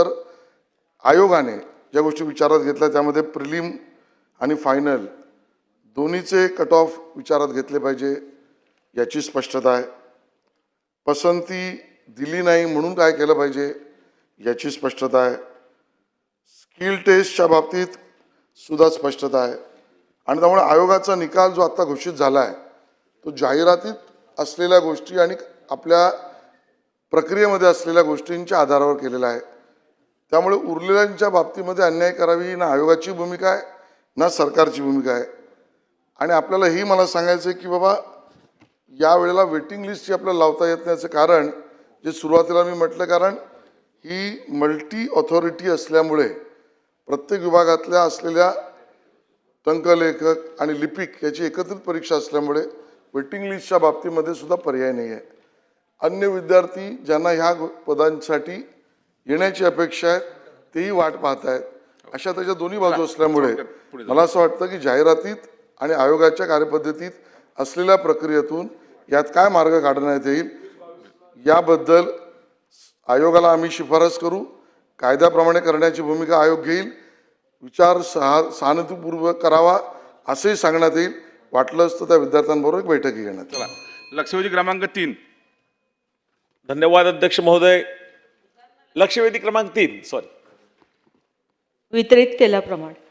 तर आयोगाने ज्या गोष्टी विचारात घेतल्या त्यामध्ये प्रिलिम आणि फायनल दोन्हीचे कट ऑफ विचारात घेतले पाहिजे याची स्पष्टता आहे. पसंती दिली नाही म्हणून काय केलं पाहिजे याची स्पष्टता आहे. स्किल टेस्टच्या बाबतीत सुद्धा स्पष्टता आहे. आणि त्यामुळे आयोगाचा निकाल जो आत्ता घोषित झाला आहे तो जाहिरातीत असलेल्या गोष्टी आणि आपल्या प्रक्रियेमध्ये असलेल्या गोष्टींच्या आधारावर केलेला आहे. त्यामुळे उरलेल्यांच्या बाबतीमध्ये अन्याय करावी ना आयोगाची भूमिका आहे ना सरकारची भूमिका आहे. आणि आपल्याला ही मला सांगायचं आहे की बाबा या वेळेला वेटिंग लिस्टची आपल्याला लावता येत नाही याचं कारण जे सुरुवातीला मी म्हटलं कारण ही मल्टी ऑथॉरिटी असल्यामुळे प्रत्येक विभागातल्या असलेल्या टंकलेखक आणि लिपिक याची एकत्रित परीक्षा असल्यामुळे वेटिंग लिस्टच्या बाबतीमध्ये सुद्धा पर्याय नाही आहे अन्य विद्यार्थी ज्यांना ह्या पदांसाठी येण्याची अपेक्षा आहे तेही वाट पाहत आहेत. अशा त्याच्या दोन्ही बाजू असल्यामुळे मला असं वाटतं की जाहिरातीत आणि आयोगाच्या कार्यपद्धतीत असलेल्या प्रक्रियेतून यात काय मार्ग काढण्यात येईल याबद्दल आयोगाला आम्ही शिफारस करू कायद्याप्रमाणे करण्याची भूमिका आयोग घेईल विचार सहा सहानुभूतीपूर्वक करावा असंही सांगण्यात येईल. वाटलं असतं त्या विद्यार्थ्यांबरोबर एक बैठकही घेण्यात येईल. चला. लक्षवेधी क्रमांक तीन. धन्यवाद अध्यक्ष महोदय. लक्षवेधी क्रमांक तीन सॉरी वितरित केल्याप्रमाणे.